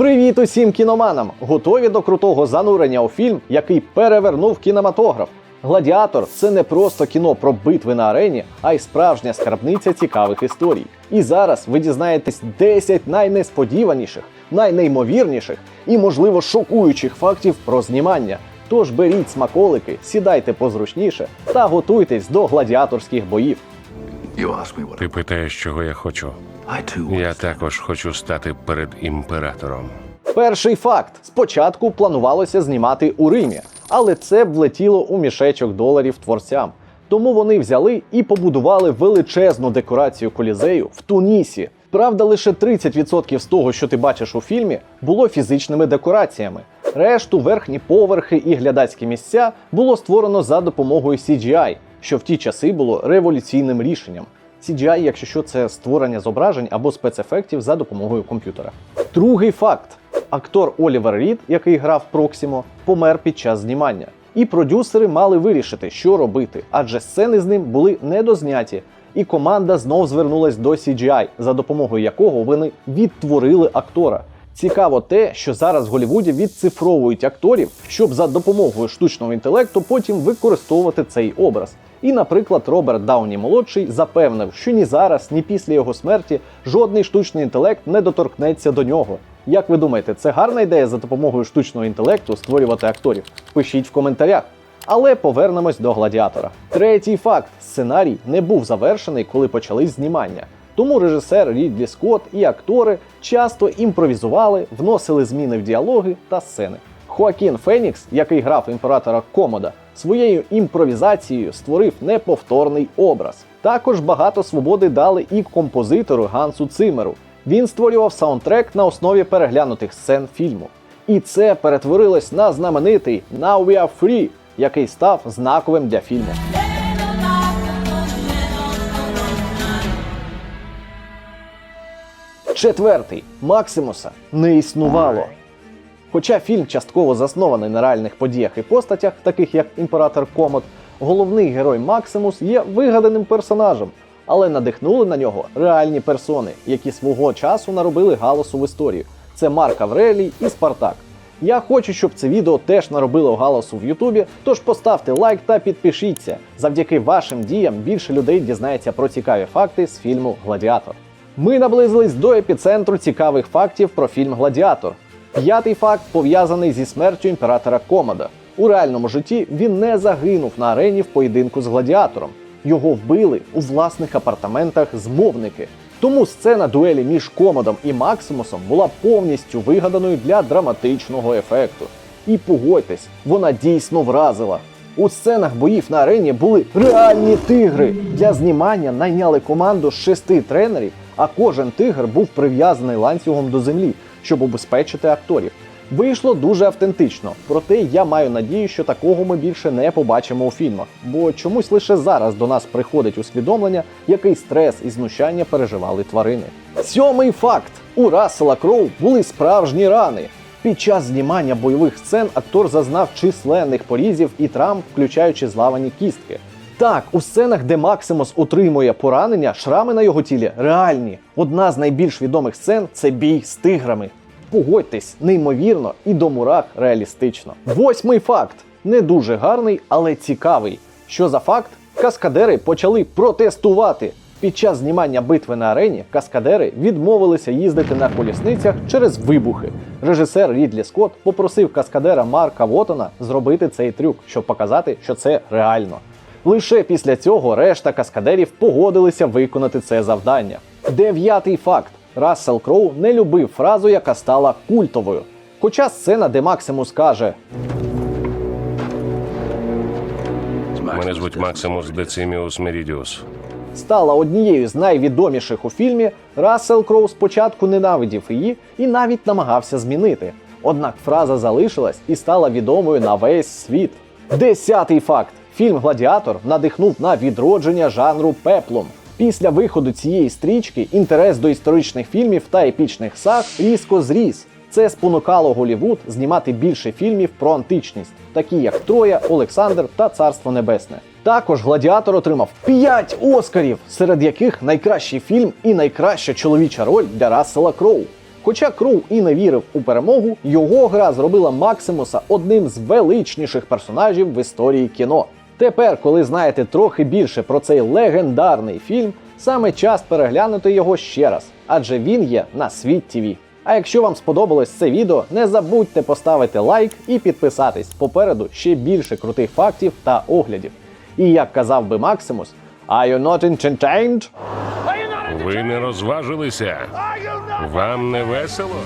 Привіт усім кіноманам! Готові до крутого занурення у фільм, який перевернув кінематограф. Гладіатор це не просто кіно про битви на арені, а й справжня скарбниця цікавих історій. І зараз ви дізнаєтесь 10 найнесподіваніших, найнеймовірніших і, можливо, шокуючих фактів про знімання. Тож беріть смаколики, сідайте позручніше та готуйтесь до гладіаторських боїв. Ти питаєш, чого я хочу. Я також хочу стати перед імператором. Перший факт: спочатку планувалося знімати у Римі, але це влетіло у мішечок доларів творцям. Тому вони взяли і побудували величезну декорацію колізею в Тунісі. Правда, лише 30% з того, що ти бачиш у фільмі, було фізичними декораціями. Решту верхні поверхи і глядацькі місця було створено за допомогою CGI, що в ті часи було революційним рішенням. CGI, якщо що, це створення зображень або спецефектів за допомогою комп'ютера. Другий факт: актор Олівер Рід, який грав Проксімо, помер під час знімання. І продюсери мали вирішити, що робити, адже сцени з ним були недозняті. І команда знов звернулась до CGI, за допомогою якого вони відтворили актора. Цікаво те, що зараз в Голлівуді відцифровують акторів, щоб за допомогою штучного інтелекту потім використовувати цей образ. І, наприклад, Роберт Дауні молодший запевнив, що ні зараз, ні після його смерті жодний штучний інтелект не доторкнеться до нього. Як ви думаєте, це гарна ідея за допомогою штучного інтелекту створювати акторів? Пишіть в коментарях. Але повернемось до гладіатора. Третій факт: сценарій не був завершений, коли почались знімання. Тому режисер Рідлі Скотт і актори часто імпровізували, вносили зміни в діалоги та сцени. Хоакін Фенікс, який грав імператора Комода, своєю імпровізацією створив неповторний образ. Також багато свободи дали і композитору Гансу Цимеру. Він створював саундтрек на основі переглянутих сцен фільму. І це перетворилось на знаменитий Now We Are Free, який став знаковим для фільму. Четвертий Максимуса не існувало. Хоча фільм частково заснований на реальних подіях і постатях, таких як імператор Комод, головний герой Максимус є вигаданим персонажем, але надихнули на нього реальні персони, які свого часу наробили галасу в історію. Це Марк Аврелій і Спартак. Я хочу, щоб це відео теж наробило галасу в Ютубі, тож поставте лайк та підпишіться. Завдяки вашим діям більше людей дізнається про цікаві факти з фільму Гладіатор. Ми наблизились до епіцентру цікавих фактів про фільм Гладіатор. П'ятий факт пов'язаний зі смертю імператора Комода. У реальному житті він не загинув на арені в поєдинку з гладіатором. Його вбили у власних апартаментах змовники. Тому сцена дуелі між Комодом і Максимусом була повністю вигаданою для драматичного ефекту. І погодьтесь, вона дійсно вразила. У сценах боїв на арені були реальні тигри. Для знімання найняли команду з шести тренерів, а кожен тигр був прив'язаний ланцюгом до землі, щоб убезпечити акторів. Вийшло дуже автентично, проте я маю надію, що такого ми більше не побачимо у фільмах, бо чомусь лише зараз до нас приходить усвідомлення, який стрес і знущання переживали тварини. Сьомий факт: у Рассела Кроу були справжні рани. Під час знімання бойових сцен актор зазнав численних порізів і травм, включаючи зламані кістки. Так, у сценах, де Максимус отримує поранення, шрами на його тілі реальні. Одна з найбільш відомих сцен це бій з тиграми. Погодьтесь, неймовірно і до мурах реалістично. Восьмий факт не дуже гарний, але цікавий. Що за факт? Каскадери почали протестувати. Під час знімання битви на арені каскадери відмовилися їздити на колісницях через вибухи. Режисер Рідлі Скотт попросив каскадера Марка Вотона зробити цей трюк, щоб показати, що це реально. Лише після цього решта каскадерів погодилися виконати це завдання. Дев'ятий факт: Рассел Кроу не любив фразу, яка стала культовою. Хоча сцена, де Максимус каже Мене звуть Максимус Дециміус Мерідіус. стала однією з найвідоміших у фільмі, Рассел Кроу спочатку ненавидів її і навіть намагався змінити. Однак фраза залишилась і стала відомою на весь світ. Десятий факт: фільм Гладіатор надихнув на відродження жанру пеплом. Після виходу цієї стрічки інтерес до історичних фільмів та епічних саг різко зріс. Це спонукало Голівуд знімати більше фільмів про античність, такі як Троя, Олександр та Царство Небесне. Також Гладіатор отримав 5 Оскарів, серед яких найкращий фільм і найкраща чоловіча роль для Рассела Кроу. Хоча Кроу і не вірив у перемогу, його гра зробила Максимуса одним з величніших персонажів в історії кіно. Тепер, коли знаєте трохи більше про цей легендарний фільм, саме час переглянути його ще раз, адже він є на світ ТВ. А якщо вам сподобалось це відео, не забудьте поставити лайк і підписатись. Попереду ще більше крутих фактів та оглядів. І як казав би Максимус, Are you not entertained? Ви не розважилися? Вам не весело?